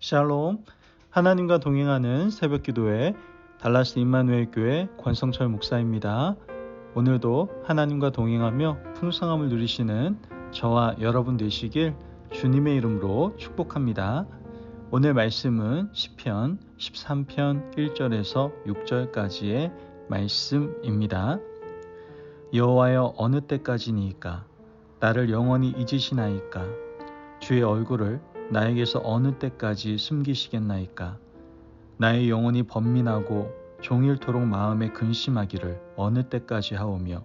샬롬 하나님과 동행하는 새벽 기도회 달라스 임마누엘 교회 권성철 목사입니다. 오늘도 하나님과 동행하며 풍성함을 누리시는 저와 여러분 되시길 주님의 이름으로 축복합니다. 오늘 말씀은 시편 13편 1절에서 6절까지의 말씀입니다. 여호와여 어느 때까지니이까 나를 영원히 잊으시나이까 주의 얼굴을 나에게서 어느 때까지 숨기시겠나이까? 나의 영혼이 번민하고 종일토록 마음에 근심하기를 어느 때까지 하오며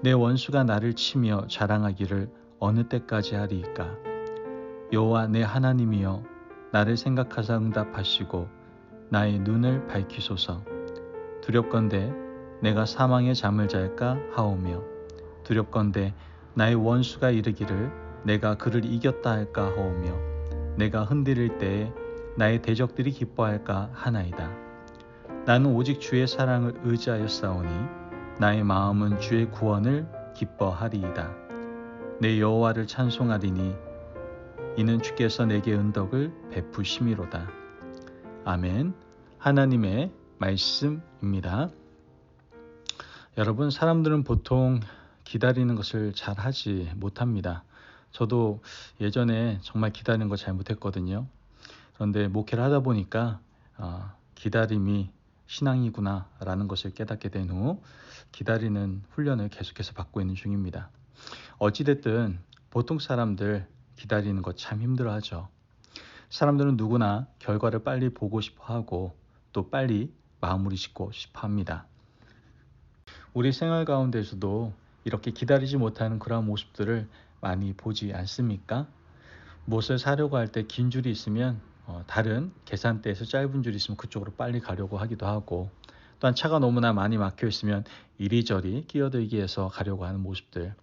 내 원수가 나를 치며 자랑하기를 어느 때까지 하리이까? 여호와 내 하나님이여 나를 생각하사 응답하시고 나의 눈을 밝히소서. 두렵건대 내가 사망의 잠을 잘까 하오며 두렵건대 나의 원수가 이르기를 내가 그를 이겼다 할까 하오며 내가 흔들릴 때에 나의 대적들이 기뻐할까 하나이다. 나는 오직 주의 사랑을 의지하여 싸우니 나의 마음은 주의 구원을 기뻐하리이다. 내 여호와를 찬송하리니 이는 주께서 내게 은덕을 베푸심이로다. 아멘. 하나님의 말씀입니다. 여러분 사람들은 보통 기다리는 것을 잘 하지 못합니다. 저도 예전에 정말 기다리는 거 잘 못했거든요. 그런데 목회를 하다 보니까 어, 기다림이 신앙이구나라는 것을 깨닫게 된 후 기다리는 훈련을 계속해서 받고 있는 중입니다. 어찌됐든 보통 사람들 기다리는 것참 힘들어하죠. 사람들은 누구나 결과를 빨리 보고 싶어 하고 또 빨리 마무리 짓고 싶어 합니다. 우리 생활 가운데서도 이렇게 기다리지 못하는 그러한 모습들을 많이 보지 않습니까? 무엇을 사려고 할 때 긴 줄이 있으면 어, 다른 계산대에서 짧은 줄이 있으면 그쪽으로 빨리 가려고 하기도 하고 또한 차가 너무나 많이 막혀 있으면 이리저리 끼어들기 위해서 가려고 하는 모습들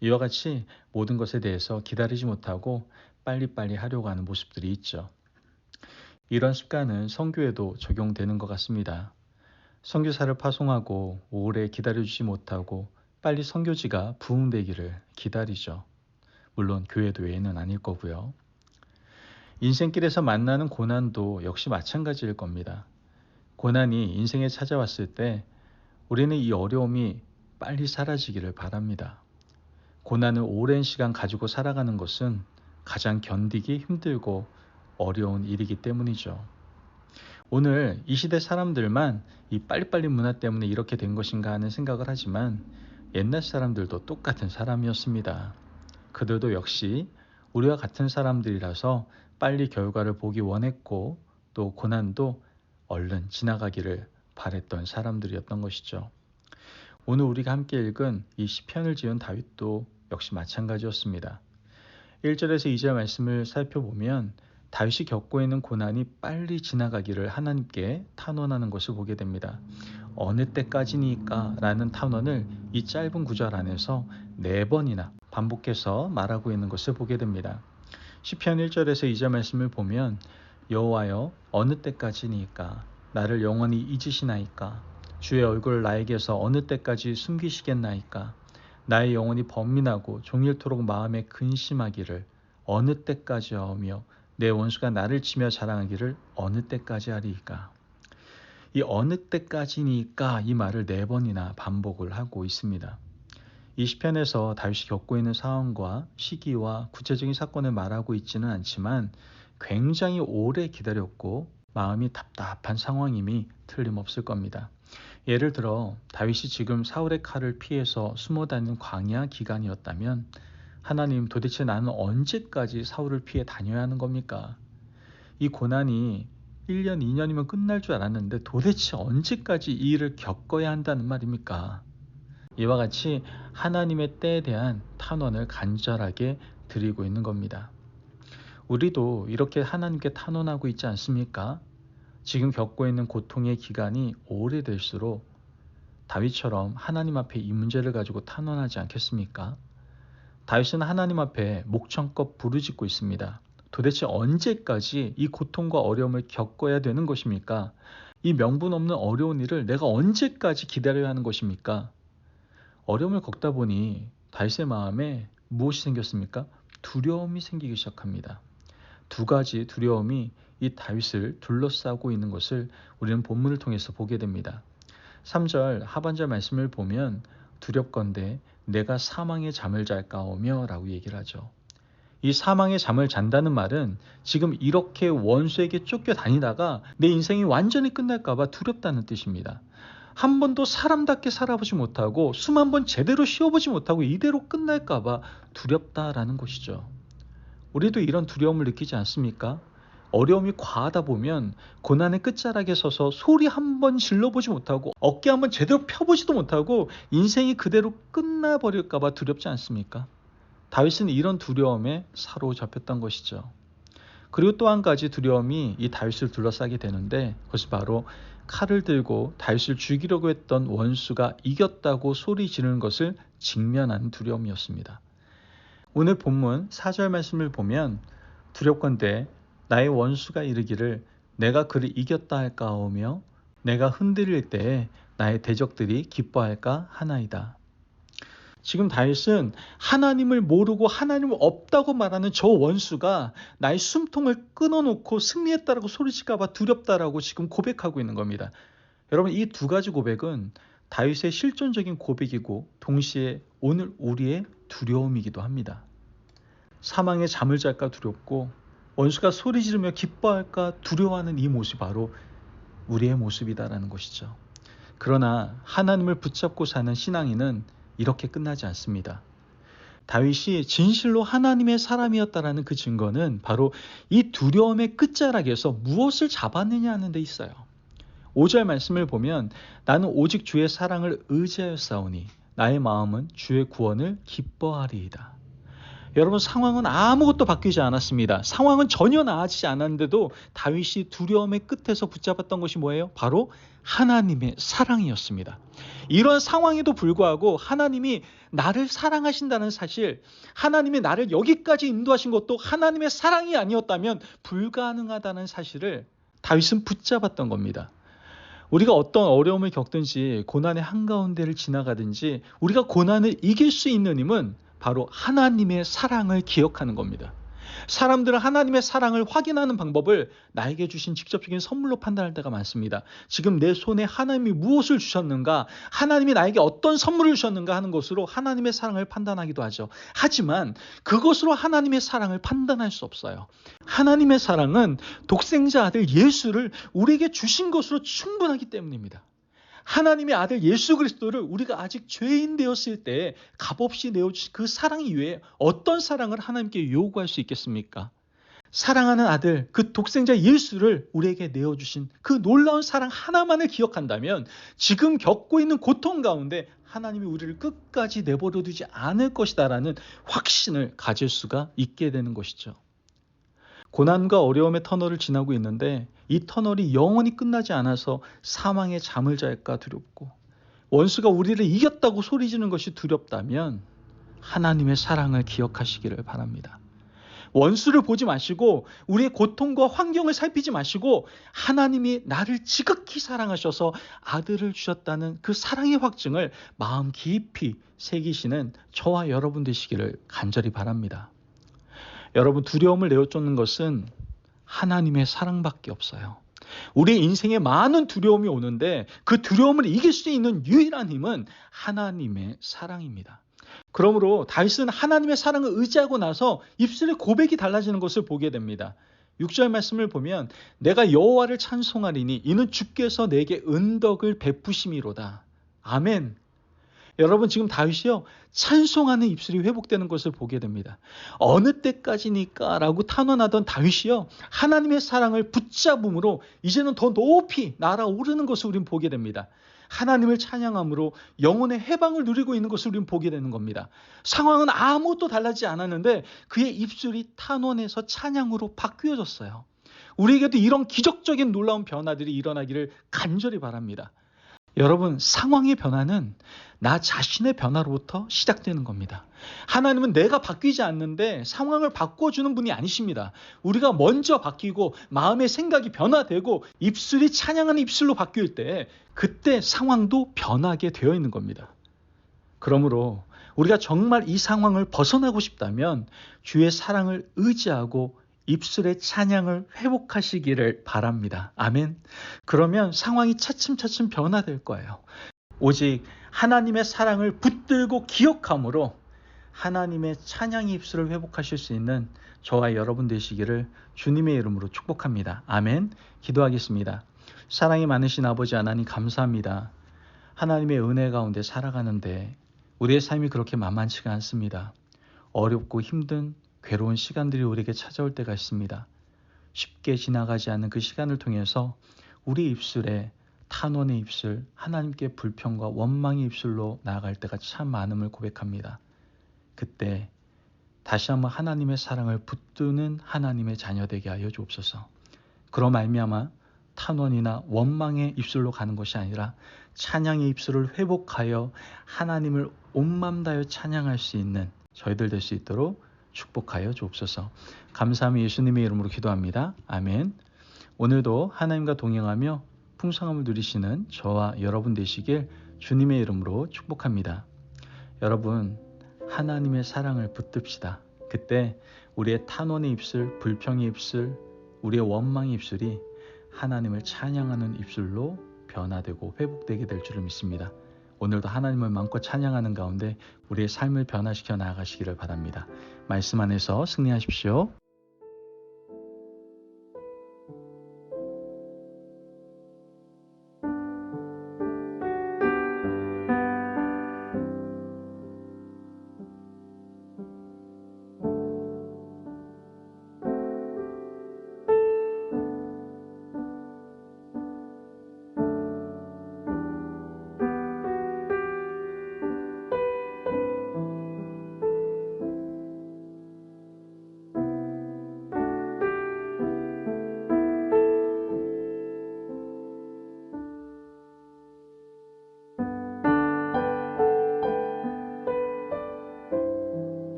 이와 같이 모든 것에 대해서 기다리지 못하고 빨리빨리 하려고 하는 모습들이 있죠. 이런 습관은 성교에도 적용되는 것 같습니다. 성교사를 파송하고 오래 기다려주지 못하고 빨리 성교지가 부흥되기를 기다리죠. 물론 교회도 외에는 아닐 거고요. 인생길에서 만나는 고난도 역시 마찬가지일 겁니다. 고난이 인생에 찾아왔을 때 우리는 이 어려움이 빨리 사라지기를 바랍니다. 고난을 오랜 시간 가지고 살아가는 것은 가장 견디기 힘들고 어려운 일이기 때문이죠. 오늘 이 시대 사람들만 이 빨리빨리 문화 때문에 이렇게 된 것인가 하는 생각을 하지만 옛날 사람들도 똑같은 사람이었습니다. 그들도 역시 우리와 같은 사람들이라서 빨리 결과를 보기 원했고 또 고난도 얼른 지나가기를 바랬던 사람들이었던 것이죠. 오늘 우리가 함께 읽은 이 시편을 지은 다윗도 역시 마찬가지였습니다. 1절에서 2절 말씀을 살펴보면 다윗이 겪고 있는 고난이 빨리 지나가기를 하나님께 탄원하는 것을 보게 됩니다. 어느 때까지니까 라는 탄원을 이 짧은 구절 안에서 네 번이나 반복해서 말하고 있는 것을 보게 됩니다. 시편 1절에서 2절 말씀을 보면 여호와여 어느 때까지니까 나를 영원히 잊으시나이까 주의 얼굴을 나에게서 어느 때까지 숨기시겠나이까 나의 영혼이 번민하고 종일토록 마음에 근심하기를 어느 때까지 하며 내 원수가 나를 치며 자랑하기를 어느 때까지 하리이까 이 어느 때까지니까 이 말을 네 번이나 반복을 하고 있습니다. 이 시편에서 다윗이 겪고 있는 상황과 시기와 구체적인 사건을 말하고 있지는 않지만 굉장히 오래 기다렸고 마음이 답답한 상황임이 틀림없을 겁니다. 예를 들어 다윗이 지금 사울의 칼을 피해서 숨어 다니는 광야 기간이었다면 하나님 도대체 나는 언제까지 사울을 피해 다녀야 하는 겁니까? 이 고난이 1년, 2년이면 끝날 줄 알았는데 도대체 언제까지 이 일을 겪어야 한다는 말입니까? 이와 같이 하나님의 때에 대한 탄원을 간절하게 드리고 있는 겁니다. 우리도 이렇게 하나님께 탄원하고 있지 않습니까? 지금 겪고 있는 고통의 기간이 오래될수록 다윗처럼 하나님 앞에 이 문제를 가지고 탄원하지 않겠습니까? 다윗은 하나님 앞에 목청껏 부르짖고 있습니다. 도대체 언제까지 이 고통과 어려움을 겪어야 되는 것입니까? 이 명분 없는 어려운 일을 내가 언제까지 기다려야 하는 것입니까? 어려움을 겪다 보니 다윗의 마음에 무엇이 생겼습니까? 두려움이 생기기 시작합니다. 두 가지 두려움이 이 다윗을 둘러싸고 있는 것을 우리는 본문을 통해서 보게 됩니다. 3절 하반절 말씀을 보면 두렵건대 내가 사망의 잠을 잘까오며 라고 얘기를 하죠. 이 사망의 잠을 잔다는 말은 지금 이렇게 원수에게 쫓겨 다니다가 내 인생이 완전히 끝날까봐 두렵다는 뜻입니다. 한 번도 사람답게 살아보지 못하고 수만 번 제대로 쉬어보지 못하고 이대로 끝날까봐 두렵다라는 것이죠. 우리도 이런 두려움을 느끼지 않습니까? 어려움이 과하다 보면 고난의 끝자락에 서서 소리 한 번 질러보지 못하고 어깨 한 번 제대로 펴보지도 못하고 인생이 그대로 끝나버릴까봐 두렵지 않습니까? 다윗은 이런 두려움에 사로잡혔던 것이죠. 그리고 또 한 가지 두려움이 이 다윗을 둘러싸게 되는데 그것이 바로 칼을 들고 다윗을 죽이려고 했던 원수가 이겼다고 소리 지르는 것을 직면하는 두려움이었습니다. 오늘 본문 4절 말씀을 보면 두렵건대 나의 원수가 이르기를 내가 그를 이겼다 할까오며 내가 흔들릴 때에 나의 대적들이 기뻐할까 하나이다. 지금 다윗은 하나님을 모르고 하나님을 없다고 말하는 저 원수가 나의 숨통을 끊어놓고 승리했다라고 소리칠까봐 두렵다라고 지금 고백하고 있는 겁니다. 여러분 이 두 가지 고백은 다윗의 실존적인 고백이고 동시에 오늘 우리의 두려움이기도 합니다. 사망에 잠을 잘까 두렵고 원수가 소리 지르며 기뻐할까 두려워하는 이 모습이 바로 우리의 모습이다라는 것이죠. 그러나 하나님을 붙잡고 사는 신앙인은 이렇게 끝나지 않습니다. 다윗이 진실로 하나님의 사람이었다라는 그 증거는 바로 이 두려움의 끝자락에서 무엇을 잡았느냐 하는 데 있어요. 5절 말씀을 보면 나는 오직 주의 사랑을 의지하여 싸우니 나의 마음은 주의 구원을 기뻐하리이다. 여러분 상황은 아무것도 바뀌지 않았습니다. 상황은 전혀 나아지지 않았는데도 다윗이 두려움의 끝에서 붙잡았던 것이 뭐예요? 바로 하나님의 사랑이었습니다. 이런 상황에도 불구하고 하나님이 나를 사랑하신다는 사실, 하나님이 나를 여기까지 인도하신 것도 하나님의 사랑이 아니었다면 불가능하다는 사실을 다윗은 붙잡았던 겁니다. 우리가 어떤 어려움을 겪든지 고난의 한가운데를 지나가든지 우리가 고난을 이길 수 있는 힘은 바로 하나님의 사랑을 기억하는 겁니다. 사람들은 하나님의 사랑을 확인하는 방법을 나에게 주신 직접적인 선물로 판단할 때가 많습니다. 지금 내 손에 하나님이 무엇을 주셨는가, 하나님이 나에게 어떤 선물을 주셨는가 하는 것으로 하나님의 사랑을 판단하기도 하죠. 하지만 그것으로 하나님의 사랑을 판단할 수 없어요. 하나님의 사랑은 독생자 아들 예수를 우리에게 주신 것으로 충분하기 때문입니다. 하나님의 아들 예수 그리스도를 우리가 아직 죄인 되었을 때 값없이 내어주신 그 사랑 이외에 어떤 사랑을 하나님께 요구할 수 있겠습니까? 사랑하는 아들, 그 독생자 예수를 우리에게 내어주신 그 놀라운 사랑 하나만을 기억한다면 지금 겪고 있는 고통 가운데 하나님이 우리를 끝까지 내버려 두지 않을 것이다라는 확신을 가질 수가 있게 되는 것이죠. 고난과 어려움의 터널을 지나고 있는데 이 터널이 영원히 끝나지 않아서 사망의 잠을 잘까 두렵고 원수가 우리를 이겼다고 소리지는 것이 두렵다면 하나님의 사랑을 기억하시기를 바랍니다. 원수를 보지 마시고 우리의 고통과 환경을 살피지 마시고 하나님이 나를 지극히 사랑하셔서 아들을 주셨다는 그 사랑의 확증을 마음 깊이 새기시는 저와 여러분 되시기를 간절히 바랍니다. 여러분 두려움을 내어쫓는 것은 하나님의 사랑밖에 없어요. 우리 인생에 많은 두려움이 오는데 그 두려움을 이길 수 있는 유일한 힘은 하나님의 사랑입니다. 그러므로 다윗은 하나님의 사랑을 의지하고 나서 입술의 고백이 달라지는 것을 보게 됩니다. 6절 말씀을 보면 내가 여호와를 찬송하리니 이는 주께서 내게 은덕을 베푸심이로다. 아멘. 여러분 지금 다윗이요 찬송하는 입술이 회복되는 것을 보게 됩니다. 어느 때까지니까라고 탄원하던 다윗이요 하나님의 사랑을 붙잡음으로 이제는 더 높이 날아오르는 것을 우리는 보게 됩니다. 하나님을 찬양함으로 영혼의 해방을 누리고 있는 것을 우리는 보게 되는 겁니다. 상황은 아무것도 달라지지 않았는데 그의 입술이 탄원에서 찬양으로 바뀌어졌어요. 우리에게도 이런 기적적인 놀라운 변화들이 일어나기를 간절히 바랍니다. 여러분, 상황의 변화는 나 자신의 변화로부터 시작되는 겁니다. 하나님은 내가 바뀌지 않는데 상황을 바꿔주는 분이 아니십니다. 우리가 먼저 바뀌고 마음의 생각이 변화되고 입술이 찬양하는 입술로 바뀔 때 그때 상황도 변하게 되어 있는 겁니다. 그러므로 우리가 정말 이 상황을 벗어나고 싶다면 주의 사랑을 의지하고 입술의 찬양을 회복하시기를 바랍니다. 아멘. 그러면 상황이 차츰차츰 변화될 거예요. 오직 하나님의 사랑을 붙들고 기억함으로 하나님의 찬양의 입술을 회복하실 수 있는 저와 여러분 되시기를 주님의 이름으로 축복합니다. 아멘. 기도하겠습니다. 사랑이 많으신 아버지 하나님 감사합니다. 하나님의 은혜 가운데 살아가는데 우리의 삶이 그렇게 만만치가 않습니다. 어렵고 힘든 괴로운 시간들이 우리에게 찾아올 때가 있습니다. 쉽게 지나가지 않는 그 시간을 통해서 우리 입술에 탄원의 입술, 하나님께 불평과 원망의 입술로 나아갈 때가 참 많음을 고백합니다. 그때 다시 한번 하나님의 사랑을 붙드는 하나님의 자녀 되게 하여 주옵소서. 그로 말미암아 탄원이나 원망의 입술로 가는 것이 아니라 찬양의 입술을 회복하여 하나님을 온맘 다여 찬양할 수 있는 저희들 될 수 있도록 축복하여 주옵소서. 감사함이 예수님의 이름으로 기도합니다. 아멘. 오늘도 하나님과 동행하며 풍성함을 누리시는 저와 여러분 되시길 주님의 이름으로 축복합니다. 여러분, 하나님의 사랑을 붙듭시다. 그때 우리의 탄원의 입술, 불평의 입술, 우리의 원망의 입술이 하나님을 찬양하는 입술로 변화되고 회복되게 될 줄을 믿습니다. 오늘도 하나님을 마음껏 찬양하는 가운데 우리의 삶을 변화시켜 나아가시기를 바랍니다. 말씀 안에서 승리하십시오.